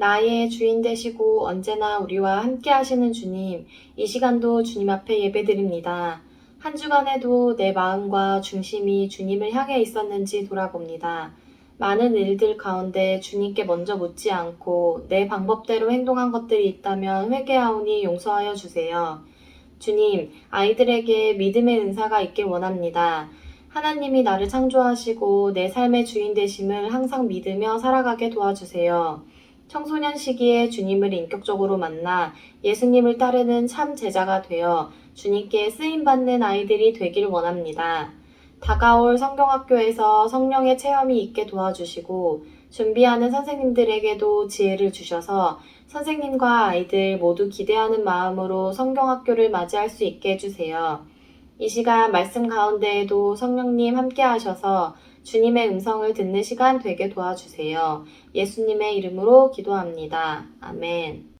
나의 주인 되시고 언제나 우리와 함께 하시는 주님, 이 시간도 주님 앞에 예배드립니다. 한 주간에도 내 마음과 중심이 주님을 향해 있었는지 돌아봅니다. 많은 일들 가운데 주님께 먼저 묻지 않고 내 방법대로 행동한 것들이 있다면 회개하오니 용서하여 주세요. 주님, 아이들에게 믿음의 은사가 있길 원합니다. 하나님이 나를 창조하시고 내 삶의 주인 되심을 항상 믿으며 살아가게 도와주세요. 청소년 시기에 주님을 인격적으로 만나 예수님을 따르는 참 제자가 되어 주님께 쓰임받는 아이들이 되길 원합니다. 다가올 성경학교에서 성령의 체험이 있게 도와주시고 준비하는 선생님들에게도 지혜를 주셔서 선생님과 아이들 모두 기대하는 마음으로 성경학교를 맞이할 수 있게 해주세요. 이 시간 말씀 가운데에도 성령님 함께 하셔서 주님의 음성을 듣는 시간 되게 도와주세요. 예수님의 이름으로 기도합니다. 아멘.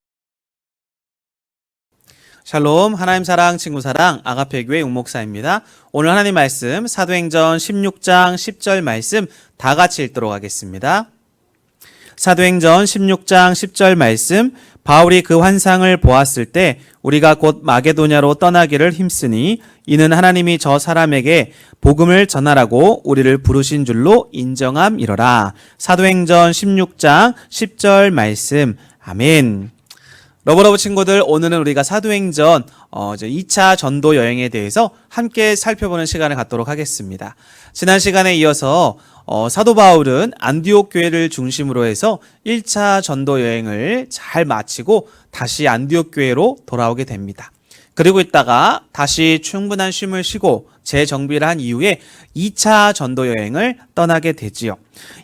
샬롬 하나님 사랑 친구 사랑 아가페 교회 웅목사입니다. 오늘 하나님 말씀 사도행전 16장 10절 말씀 다 같이 읽도록 하겠습니다. 사도행전 16장 10절 말씀 바울이 그 환상을 보았을 때 우리가 곧 마게도냐로 떠나기를 힘쓰니 이는 하나님이 저 사람에게 복음을 전하라고 우리를 부르신 줄로 인정함이러라. 사도행전 16장 10절 말씀 아멘. 러브러브 친구들 오늘은 우리가 사도행전 어, 이제 2차 전도 여행에 대해서 함께 살펴보는 시간을 갖도록 하겠습니다. 지난 시간에 이어서 어, 사도 바울은 안디옥 교회를 중심으로 해서 1차 전도 여행을 잘 마치고 다시 안디옥 교회로 돌아오게 됩니다. 그리고 있다가 다시 충분한 쉼을 쉬고 재정비를 한 이후에 2차 전도 여행을 떠나게 되지요.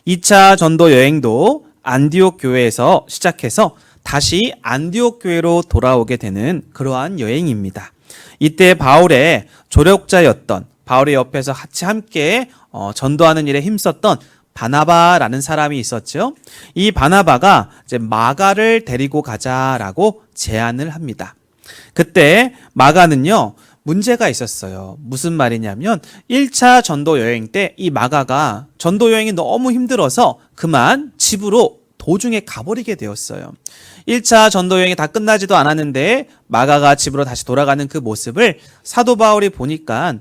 2차 전도 여행도 안디옥 교회에서 시작해서 다시 안디옥 교회로 돌아오게 되는 그러한 여행입니다. 이때 바울의 조력자였던 바울의 옆에서 같이 함께 어, 전도하는 일에 힘썼던 바나바라는 사람이 있었죠. 이 바나바가 이제 마가를 데리고 가자라고 제안을 합니다. 그때 마가는요, 문제가 있었어요. 무슨 말이냐면 1차 전도 여행 때 이 마가가 전도 여행이 너무 힘들어서 그만 집으로 도중에 가버리게 되었어요. 1차 전도 여행이 다 끝나지도 않았는데 마가가 집으로 다시 돌아가는 그 모습을 사도 바울이 보니까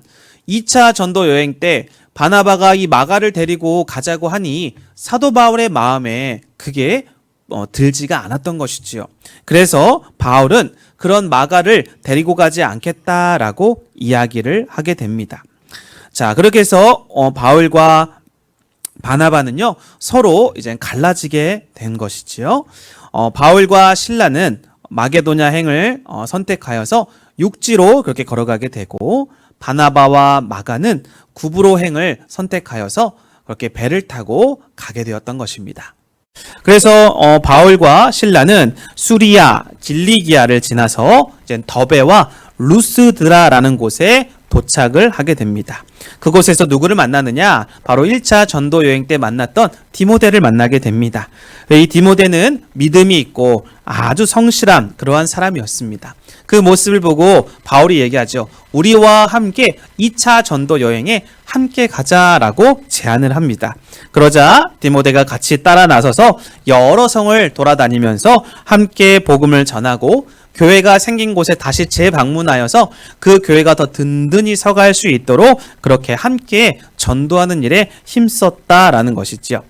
2차 전도 여행 때 바나바가 이 마가를 데리고 가자고 하니 사도 바울의 마음에 그게 어, 들지가 않았던 것이지요. 그래서 바울은 그런 마가를 데리고 가지 않겠다라고 이야기를 하게 됩니다. 자, 그렇게 해서 어, 바울과 바나바는요 서로 이제 갈라지게 된 것이지요. 어, 바울과 신라는 마게도냐 행을 어, 선택하여서 육지로 그렇게 걸어가게 되고 바나바와 마가는 구브로 행을 선택하여서 그렇게 배를 타고 가게 되었던 것입니다. 그래서 어, 바울과 신라는 수리아, 질리기아를 지나서 이제 더베와 루스드라라는 곳에 도착을 하게 됩니다. 그곳에서 누구를 만나느냐? 바로 1차 전도 여행 때 만났던 디모데를 만나게 됩니다. 이 디모데는 믿음이 있고 아주 성실한 그러한 사람이었습니다. 그 모습을 보고 바울이 얘기하죠. 우리와 함께 2차 전도 여행에 함께 가자라고 제안을 합니다. 그러자 디모데가 같이 따라 나서서 여러 성을 돌아다니면서 함께 복음을 전하고 교회가 생긴 곳에 다시 재방문하여서 그 교회가 더 든든히 서갈 수 있도록 그렇게 함께 전도하는 일에 힘썼다라는 것이지요.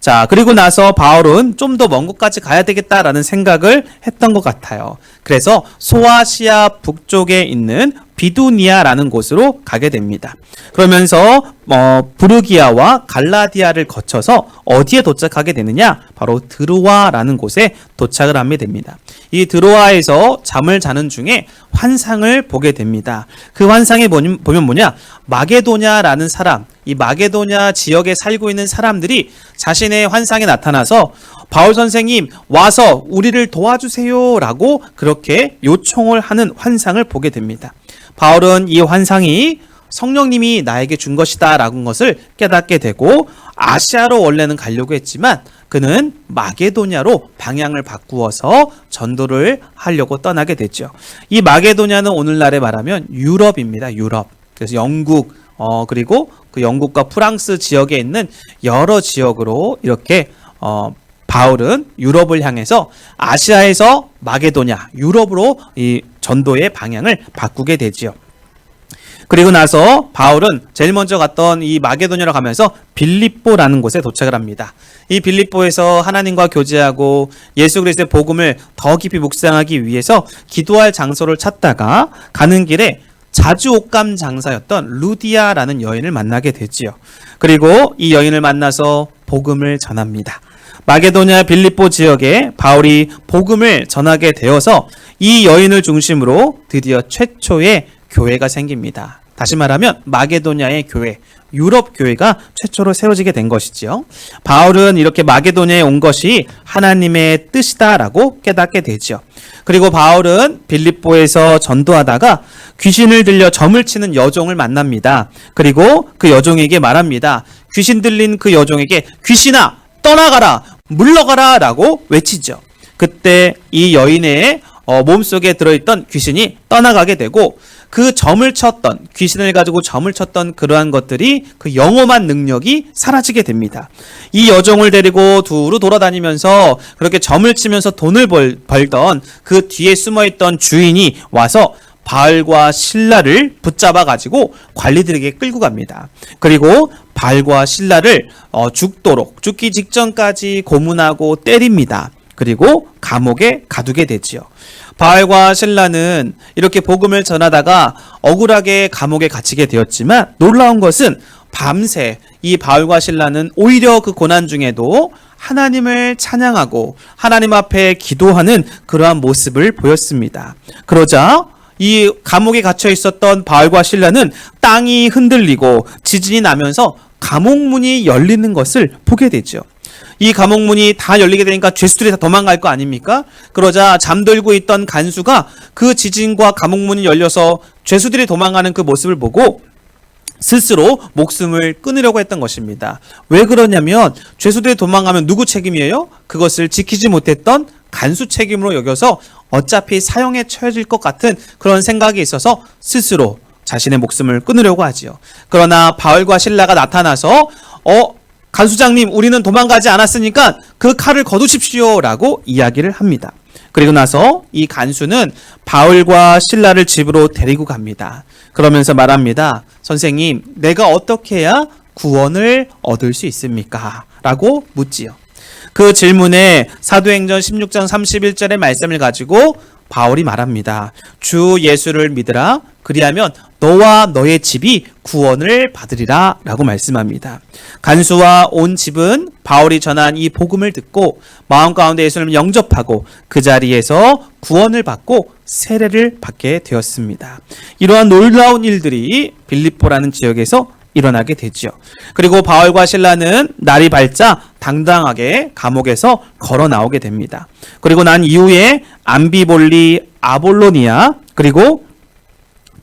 자, 그리고 나서 바울은 좀 더 먼 곳까지 가야 되겠다라는 생각을 했던 것 같아요. 그래서 소아시아 북쪽에 있는 비두니아라는 곳으로 가게 됩니다. 그러면서 어, 부르기아와 갈라디아를 거쳐서 어디에 도착하게 되느냐? 바로 드로아라는 곳에 도착을 하게 됩니다. 이 드로아에서 잠을 자는 중에 환상을 보게 됩니다. 그 환상에 보면 뭐냐? 마게도냐라는 사람, 이 마게도냐 지역에 살고 있는 사람들이 자신의 환상에 나타나서 바울 선생님 와서 우리를 도와주세요라고 그렇게 요청을 하는 환상을 보게 됩니다. 바울은 이 환상이 성령님이 나에게 준 것이다 라는 것을 깨닫게 되고 아시아로 원래는 가려고 했지만 그는 마게도냐로 방향을 바꾸어서 전도를 하려고 떠나게 됐죠. 이 마게도냐는 오늘날에 말하면 유럽입니다. 유럽. 그래서 영국 어 그리고 그 영국과 프랑스 지역에 있는 여러 지역으로 이렇게 어 바울은 유럽을 향해서 아시아에서 마게도냐 유럽으로 이 전도의 방향을 바꾸게 되지요. 그리고 나서 바울은 제일 먼저 갔던 이 마게도냐로 가면서 빌립보라는 곳에 도착을 합니다. 이 빌립보에서 하나님과 교제하고 예수 그리스도의 복음을 더 깊이 묵상하기 위해서 기도할 장소를 찾다가 가는 길에 자주 옷감 장사였던 루디아라는 여인을 만나게 되지요. 그리고 이 여인을 만나서 복음을 전합니다. 마게도냐 빌립보 지역에 바울이 복음을 전하게 되어서 이 여인을 중심으로 드디어 최초의 교회가 생깁니다. 다시 말하면 마게도냐의 교회, 유럽 교회가 최초로 세워지게 된 것이지요. 바울은 이렇게 마게도냐에 온 것이 하나님의 뜻이다라고 깨닫게 되지요. 그리고 바울은 빌립보에서 전도하다가 귀신을 들려 점을 치는 여종을 만납니다. 그리고 그 여종에게 말합니다. 귀신 들린 그 여종에게 귀신아 떠나가라 물러가라 라고 외치죠. 그때 이 여인의 어, 몸속에 들어있던 귀신이 떠나가게 되고 그 점을 쳤던 귀신을 가지고 점을 쳤던 그러한 것들이 그 영험한 능력이 사라지게 됩니다. 이 여종을 데리고 두루 돌아다니면서 그렇게 점을 치면서 돈을 벌, 벌던 그 뒤에 숨어있던 주인이 와서 바알과 신라를 붙잡아 가지고 관리들에게 끌고 갑니다. 그리고 바알과 신라를 어, 죽도록 죽기 직전까지 고문하고 때립니다. 그리고 감옥에 가두게 되지요. 바알과 신라는 이렇게 복음을 전하다가 억울하게 감옥에 갇히게 되었지만 놀라운 것은 밤새 이 바울과 신라는 오히려 그 고난 중에도 하나님을 찬양하고 하나님 앞에 기도하는 그러한 모습을 보였습니다. 그러자 이 감옥에 갇혀 있었던 바울과 신라는 땅이 흔들리고 지진이 나면서 감옥문이 열리는 것을 보게 되죠. 이 감옥 문이 다 열리게 되니까 죄수들이 다 도망갈 거 아닙니까? 그러자 잠들고 있던 간수가 그 지진과 감옥 문이 열려서 죄수들이 도망가는 그 모습을 보고 스스로 목숨을 끊으려고 했던 것입니다. 왜 그러냐면 죄수들이 도망가면 누구 책임이에요? 그것을 지키지 못했던 간수 책임으로 여겨서 어차피 사형에 처해질 것 같은 그런 생각이 있어서 스스로 자신의 목숨을 끊으려고 하지요. 그러나 바울과 신라가 나타나서 어 간수장님 우리는 도망가지 않았으니까 그 칼을 거두십시오라고 이야기를 합니다. 그리고 나서 이 간수는 바울과 신라를 집으로 데리고 갑니다. 그러면서 말합니다. 선생님, 내가 어떻게 해야 구원을 얻을 수 있습니까? 라고 묻지요. 그 질문에 사도행전 16장 31절의 말씀을 가지고 바울이 말합니다. 주 예수를 믿으라. 그리하면 너와 너의 집이 구원을 받으리라. 라고 말씀합니다. 간수와 온 집은 바울이 전한 이 복음을 듣고 마음 가운데 예수님을 영접하고 그 자리에서 구원을 받고 세례를 받게 되었습니다. 이러한 놀라운 일들이 빌립보라는 지역에서 일어나게 되지요. 그리고 바울과 신라는 날이 밝자 당당하게 감옥에서 걸어 나오게 됩니다. 그리고 난 이후에 암비볼리, 아볼로니아, 그리고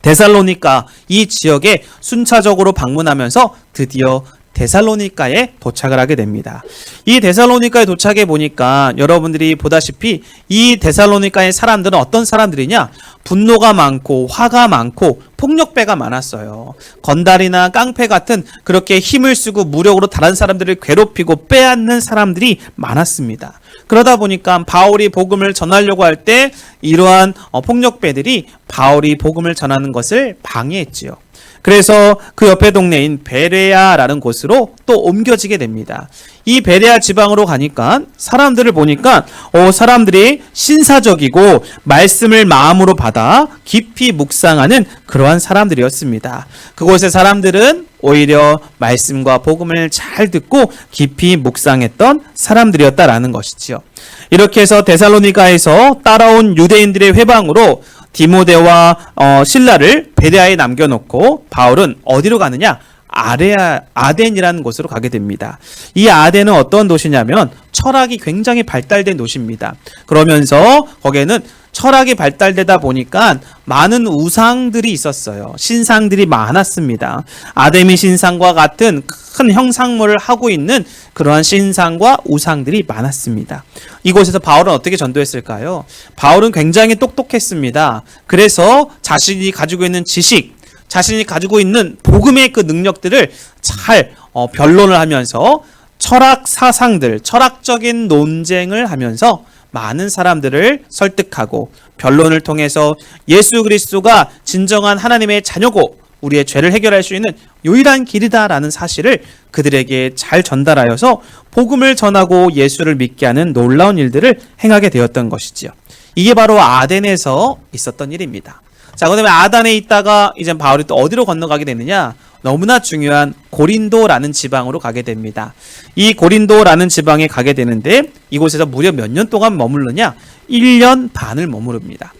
데살로니카 이 지역에 순차적으로 방문하면서 드디어 데살로니카에 도착을 하게 됩니다. 이 데살로니카에 도착해 보니까 여러분들이 보다시피 이 데살로니카의 사람들은 어떤 사람들이냐? 분노가 많고 화가 많고 폭력배가 많았어요. 건달이나 깡패 같은 그렇게 힘을 쓰고 무력으로 다른 사람들을 괴롭히고 빼앗는 사람들이 많았습니다. 그러다 보니까 바울이 복음을 전하려고 할 때 이러한 어, 폭력배들이 바울이 복음을 전하는 것을 방해했지요. 그래서 그 옆에 동네인 베레아라는 곳으로 또 옮겨지게 됩니다. 이 베레아 지방으로 가니까 사람들을 보니까 어, 사람들이 신사적이고 말씀을 마음으로 받아 깊이 묵상하는 그러한 사람들이었습니다. 그곳의 사람들은 오히려 말씀과 복음을 잘 듣고 깊이 묵상했던 사람들이었다라는 것이지요. 이렇게 해서 데살로니가에서 따라온 유대인들의 회방으로 디모데와 어, 신라를 베레아에 남겨놓고 바울은 어디로 가느냐? 아레아 아덴이라는 곳으로 가게 됩니다. 이 아덴은 어떤 도시냐면 철학이 굉장히 발달된 도시입니다. 그러면서 거기에는 철학이 발달되다 보니까 많은 우상들이 있었어요. 신상들이 많았습니다. 아데미 신상과 같은 큰 형상물을 하고 있는 그러한 신상과 우상들이 많았습니다. 이곳에서 바울은 어떻게 전도했을까요? 바울은 굉장히 똑똑했습니다. 그래서 자신이 가지고 있는 지식, 자신이 가지고 있는 복음의 그 능력들을 잘 어, 변론을 하면서 철학 사상들, 철학적인 논쟁을 하면서 많은 사람들을 설득하고 변론을 통해서 예수 그리스도가 진정한 하나님의 자녀고 우리의 죄를 해결할 수 있는 유일한 길이다라는 사실을 그들에게 잘 전달하여서 복음을 전하고 예수를 믿게 하는 놀라운 일들을 행하게 되었던 것이지요. 이게 바로 아덴에서 있었던 일입니다. 자, 그 다음에 아단에 있다가 이제 바울이 또 어디로 건너가게 되느냐? 너무나 중요한 고린도라는 지방으로 가게 됩니다. 이 고린도라는 지방에 가게 되는데 이곳에서 무려 몇 년 동안 머무르냐? 1년 반을 머무릅니다.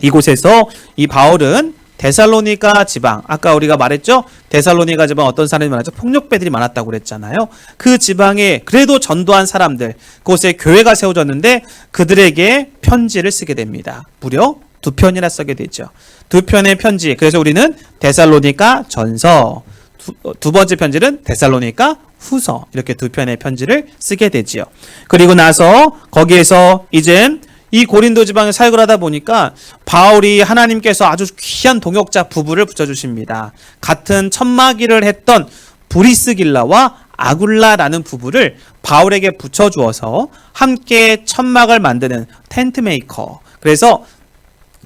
이곳에서 이 바울은 데살로니가 지방, 아까 우리가 말했죠? 데살로니가 지방 어떤 사람이 많았죠? 폭력배들이 많았다고 그랬잖아요. 그 지방에 그래도 전도한 사람들, 그곳에 교회가 세워졌는데 그들에게 편지를 쓰게 됩니다. 무려 두 편이나 쓰게 되죠. 두 편의 편지. 그래서 우리는 데살로니가 전서, 두, 어, 두 번째 편지는 데살로니가 후서. 이렇게 두 편의 편지를 쓰게 되지요. 그리고 나서 거기에서 이제 이 고린도 지방에 사역을 하다 보니까 바울이 하나님께서 아주 귀한 동역자 부부를 붙여주십니다. 같은 천마기를 했던 브리스길라와 아굴라라는 부부를 바울에게 붙여주어서 함께 천막을 만드는 텐트 메이커. 그래서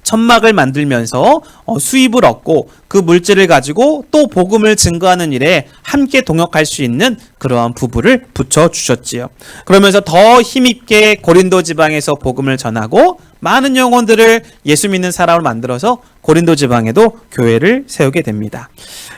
천막을 만들면서 어, 수입을 얻고 그 물질을 가지고 또 복음을 증거하는 일에 함께 동역할 수 있는 그러한 부부를 붙여 주셨지요. 그러면서 더 힘있게 고린도 지방에서 복음을 전하고 많은 영혼들을 예수 믿는 사람을 만들어서 고린도 지방에도 교회를 세우게 됩니다.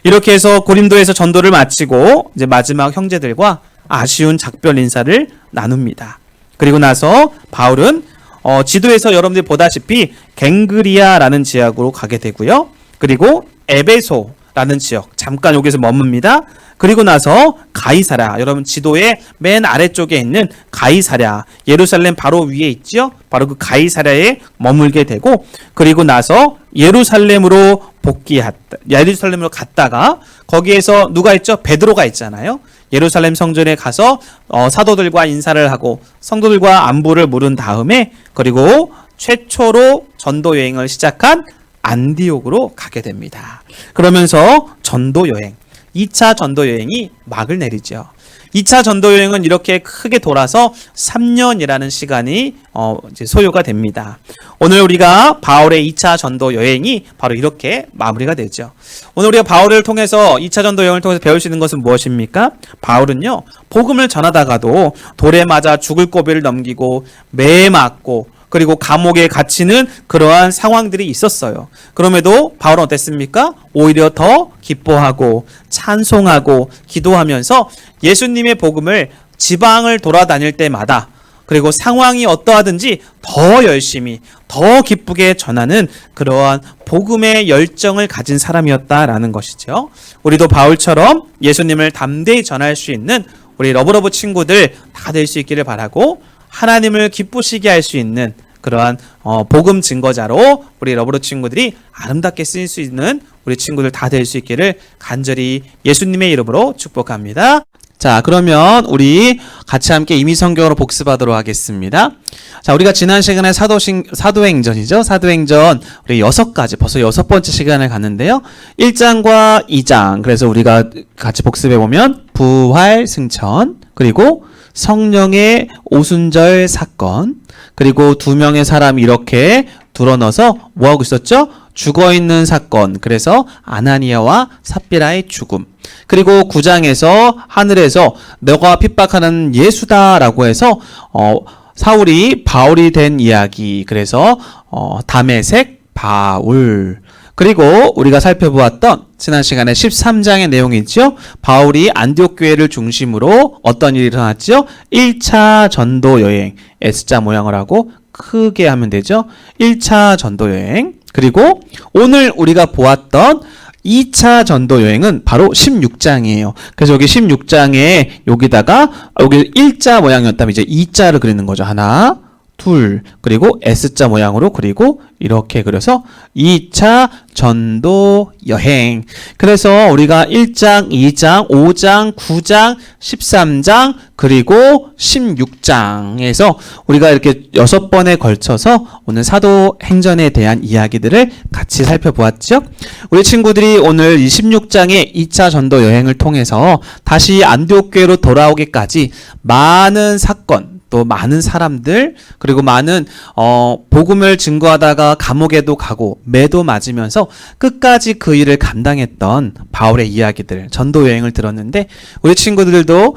이렇게 해서 고린도에서 전도를 마치고 이제 마지막 형제들과 아쉬운 작별 인사를 나눕니다. 그리고 나서 바울은 어, 지도에서 여러분들이 보다시피 갱그리아라는 지역으로 가게 되고요. 그리고 에베소라는 지역 잠깐 여기서 머뭅니다. 그리고 나서 가이사랴 여러분 지도의 맨 아래쪽에 있는 가이사랴 예루살렘 바로 위에 있죠. 바로 그 가이사랴에 머물게 되고 그리고 나서 예루살렘으로 복귀했다. 예루살렘으로 갔다가 거기에서 누가 있죠? 베드로가 있잖아요. 예루살렘 성전에 가서 어, 사도들과 인사를 하고 성도들과 안부를 물은 다음에 그리고 최초로 전도 여행을 시작한 안디옥으로 가게 됩니다. 그러면서 전도 여행, 2차 전도 여행이 막을 내리죠. 2차 전도 여행은 이렇게 크게 돌아서 3년이라는 시간이 어, 소요가 됩니다. 오늘 우리가 바울의 2차 전도 여행이 바로 이렇게 마무리가 되죠. 오늘 우리가 바울을 통해서 2차 전도 여행을 통해서 배울 수 있는 것은 무엇입니까? 바울은요, 복음을 전하다가도 돌에 맞아 죽을 고비를 넘기고 매에 맞고 그리고 감옥에 갇히는 그러한 상황들이 있었어요. 그럼에도 바울은 어땠습니까? 오히려 더 기뻐하고 찬송하고 기도하면서 예수님의 복음을 지방을 돌아다닐 때마다 그리고 상황이 어떠하든지 더 열심히 더 기쁘게 전하는 그러한 복음의 열정을 가진 사람이었다라는 것이죠. 우리도 바울처럼 예수님을 담대히 전할 수 있는 우리 러브러브 친구들 다 될 수 있기를 바라고 하나님을 기쁘시게 할 수 있는 그러한 어, 복음 증거자로 우리 러브러 친구들이 아름답게 쓰일 수 있는 우리 친구들 다 될 수 있기를 간절히 예수님의 이름으로 축복합니다. 자, 그러면 우리 같이 함께 이미 성경으로 복습하도록 하겠습니다. 자, 우리가 지난 시간에 사도신, 사도행전이죠. 사도행전 우리 여섯 가지, 벌써 여섯 번째 시간을 갔는데요. 1장과 2장. 그래서 우리가 같이 복습해 보면 부활 승천, 그리고 성령의 오순절 사건, 그리고 두 명의 사람이 이렇게 둘러넣어서 뭐 하고 있었죠? 죽어 있는 사건. 그래서 아나니아와 삽비라의 죽음. 그리고 9장에서 하늘에서 너가 핍박하는 예수다라고 해서 어 사울이 바울이 된 이야기. 그래서 어 담에색 바울. 그리고 우리가 살펴보았던 지난 시간에 13장의 내용이 있죠. 바울이 안디옥 교회를 중심으로 어떤 일이 일어났죠? 1차 전도 여행. S자 모양을 하고 크게 하면 되죠. 1차 전도 여행. 그리고 오늘 우리가 보았던 2차 전도 여행은 바로 16장이에요. 그래서 여기 16장에 여기다가 여기 1자 모양이었다면 이제 2자를 그리는 거죠. 하나, 둘, 그리고 S자 모양으로 그리고 이렇게 그려서 2차 전도 여행. 그래서 우리가 1장, 2장, 5장, 9장, 13장, 그리고 16장에서 우리가 이렇게 여섯 번에 걸쳐서 오늘 사도 행전에 대한 이야기들을 같이 살펴보았죠. 우리 친구들이 오늘 이 16장의 2차 전도 여행을 통해서 다시 안디옥 교회로 돌아오기까지 많은 사건, 또 많은 사람들 그리고 많은 어 복음을 증거하다가 감옥에도 가고 매도 맞으면서 끝까지 그 일을 감당했던 바울의 이야기들 전도 여행을 들었는데 우리 친구들도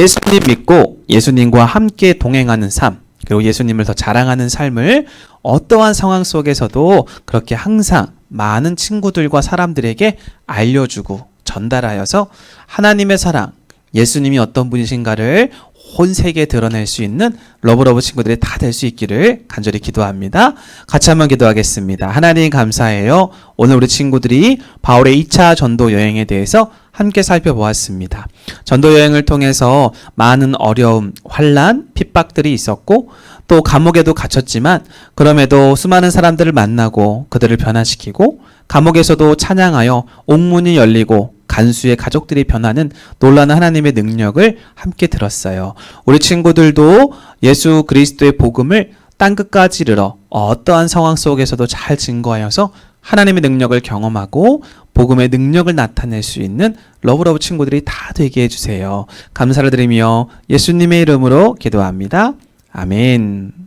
예수님 믿고 예수님과 함께 동행하는 삶 그리고 예수님을 더 자랑하는 삶을 어떠한 상황 속에서도 그렇게 항상 많은 친구들과 사람들에게 알려주고 전달하여서 하나님의 사랑 예수님이 어떤 분이신가를 온 세계에 드러낼 수 있는 러브러브 친구들이 다 될 수 있기를 간절히 기도합니다. 같이 한번 기도하겠습니다. 하나님 감사해요. 오늘 우리 친구들이 바울의 2차 전도 여행에 대해서 함께 살펴보았습니다. 전도 여행을 통해서 많은 어려움, 환란, 핍박들이 있었고 또 감옥에도 갇혔지만 그럼에도 수많은 사람들을 만나고 그들을 변화시키고 감옥에서도 찬양하여 옥문이 열리고 간수의 가족들이 변하는 놀라는 하나님의 능력을 함께 들었어요. 우리 친구들도 예수 그리스도의 복음을 땅 끝까지 이르러 어떠한 상황 속에서도 잘 증거하여서 하나님의 능력을 경험하고 복음의 능력을 나타낼 수 있는 러브러브 친구들이 다 되게 해주세요. 감사를 드리며 예수님의 이름으로 기도합니다. 아멘.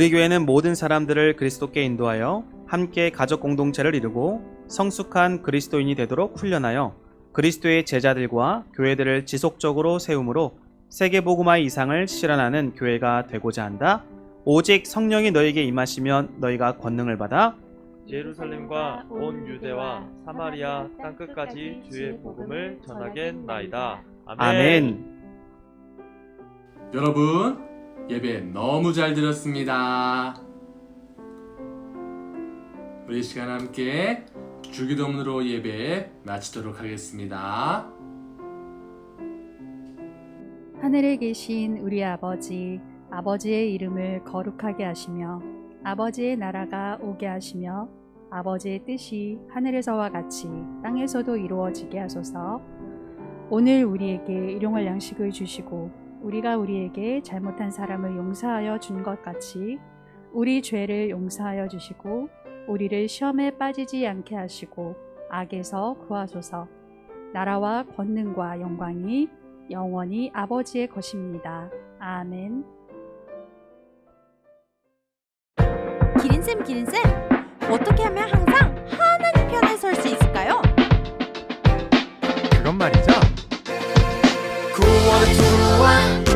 우리 교회는 모든 사람들을 그리스도께 인도하여 함께 가족 공동체를 이루고 성숙한 그리스도인이 되도록 훈련하여 그리스도의 제자들과 교회들을 지속적으로 세움으로 세계 복음화의 이상을 실현하는 교회가 되고자 한다. 오직 성령이 너에게 임하시면 너희가 권능을 받아 예루살렘과 온 유대와 사마리아 땅 끝까지 주의 복음을 전하겠나이다. 아멘. 여러분, 예배 너무 잘 들었습니다. 우리 시간 함께 주기도문으로 예배 마치도록 하겠습니다. 하늘에 계신 우리 아버지, 아버지의 이름을 거룩하게 하시며, 아버지의 나라가 오게 하시며, 아버지의 뜻이 하늘에서와 같이 땅에서도 이루어지게 하소서. 오늘 우리에게 일용할 양식을 주시고, 우리가 우리에게 잘못한 사람을 용서하여 준 것 같이, 우리 죄를 용서하여 주시고, 우리를 시험에 빠지지 않게 하시고, 악에서 구하소서. 나라와 권능과 영광이 영원히 아버지의 것입니다. 아멘. 기린쌤 기린쌤 어떻게 하면 항상 하나님 편에 설 수 있을까요? 그건 말이죠. 구원 투구와